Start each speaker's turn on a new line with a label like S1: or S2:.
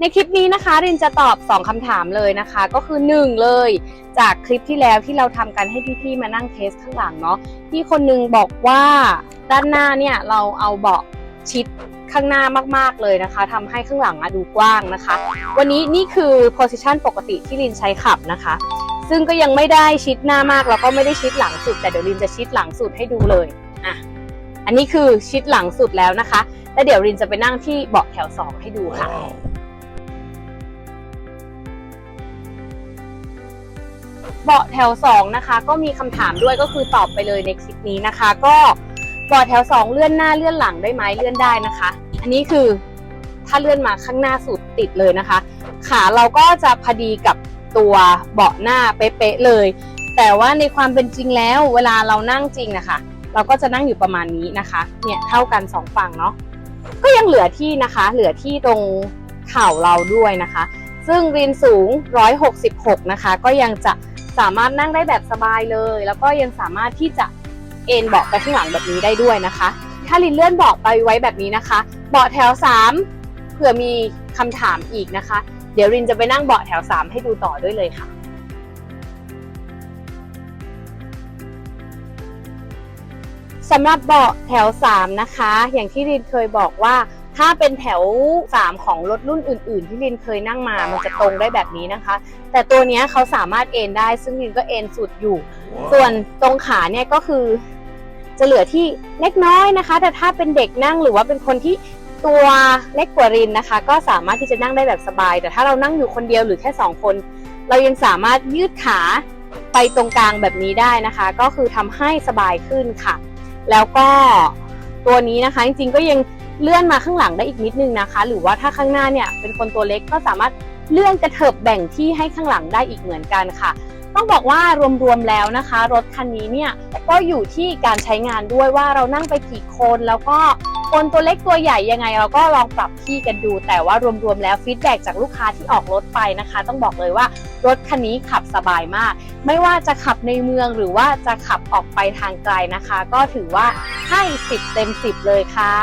S1: ในคลิปนี้นะคะรินจะตอบ 2คำถามเลยนะคะ ก็คือ 1 เลย จากคลิปที่แล้วที่เราทำกันให้พี่ๆมานั่งเทสข้างหลังเนาะพี่คนนึงบอกว่าด้านหน้าเนี่ยเราเอาเบาะชิดข้างหน้ามากๆเลยนะคะทำให้ข้างหลังอะดูกว้างนะคะ วันนี้นี่คือ position ปกติที่รินใช้ขับนะคะ ซึ่งก็ยังไม่ได้ชิดหน้ามากแล้วก็ไม่ได้ชิดหลังสุด แต่เดี๋ยวรินจะชิดหลังสุดให้ดูเลยอะอันนี้คือชิดหลังสุดแล้วนะคะ แล้วเดี๋ยวรินจะไปนั่งที่เบาะแถวสองให้ดูค่ะ เบาะแถว 2 นะคะ ก็มีคำถามด้วยก็คือตอบไปเลยในคลิปนี้นะคะ ก็เบาะแถว 2 เลื่อนหน้าเลื่อนหลังได้ไหมเลื่อนได้นะคะ อันนี้คือถ้าเลื่อนมาข้างหน้าสุดติดเลยนะคะ ขาเราก็จะพอดีกับตัวเบาะหน้าเป๊ะๆเลย แต่ว่าในความเป็นจริงแล้ว เวลาเรานั่งจริงนะคะ เราก็จะนั่งอยู่ประมาณนี้นะคะเนี่ยเท่ากันสองฝั่งเนาะก็ยังเหลือที่นะคะ เหลือที่ตรงเข่าเราด้วยนะคะ ซึ่งรินสูง 166 นะคะ ก็ยังจะ สามารถนั่งได้แบบสบายเลย แล้วก็ยังสามารถที่จะเอนเบาะไปข้างหลังแบบนี้ได้ด้วยนะคะ ถ้ารินเลื่อนเบาะไปไว้แบบนี้นะคะ เบาะแถว 3 เผื่อมีคำถามอีกนะคะ เดี๋ยวรินจะไปนั่งเบาะแถว 3 ให้ดูต่อด้วยเลยค่ะสำหรับเบาะแถว 3 นะคะ อย่างที่รินเคยบอกว่า ถ้าเป็นแถว 3 ของรถรุ่นอื่น ๆ ที่รินเคยนั่งมา มันจะตรงได้แบบนี้นะคะ แต่ตัวเนี้ยเขาสามารถเอนได้ ซึ่งรินก็เอนสุดอยู่ ส่วนตรงขาเนี่ยก็คือ จะเหลือที่เล็กน้อยนะคะ แต่ถ้าเป็นเด็กนั่งหรือว่าเป็นคนที่ตัวเล็กกว่ารินนะคะ ก็สามารถที่จะนั่งได้แบบสบาย แต่ถ้าเรานั่งอยู่คนเดียวหรือแค่สองคน เรายังสามารถยืดขาไปตรงกลางแบบนี้ได้นะคะ ก็คือทำให้สบายขึ้นค่ะ แล้วก็ตัวนี้นะคะจริงๆก็ยัง เลื่อนมาข้างหลังได้อีกนิดนึงนะคะ หรือว่าถ้าข้างหน้าเนี่ยเป็นคนตัวเล็กก็สามารถเลื่อนกระเถิบแบ่งที่ให้ข้างหลังได้อีกเหมือนกันค่ะ ต้องบอกว่ารวมๆแล้วนะคะ รถคันนี้เนี่ยก็อยู่ที่การใช้งานด้วยว่าเรานั่งไปกี่คนแล้วก็คนตัวเล็กตัวใหญ่ยังไงเราก็ลองปรับที่กันดู แต่ว่ารวมๆแล้วฟีดแบ็จากลูกค้าที่ออกรถไปนะคะ ต้องบอกเลยว่ารถคันนี้ขับสบายมาก ไม่ว่าจะขับในเมืองหรือว่าจะขับออกไปทางไกลนะคะ ก็ถือว่าให้ 10 เต็ม 10 เลยค่ะ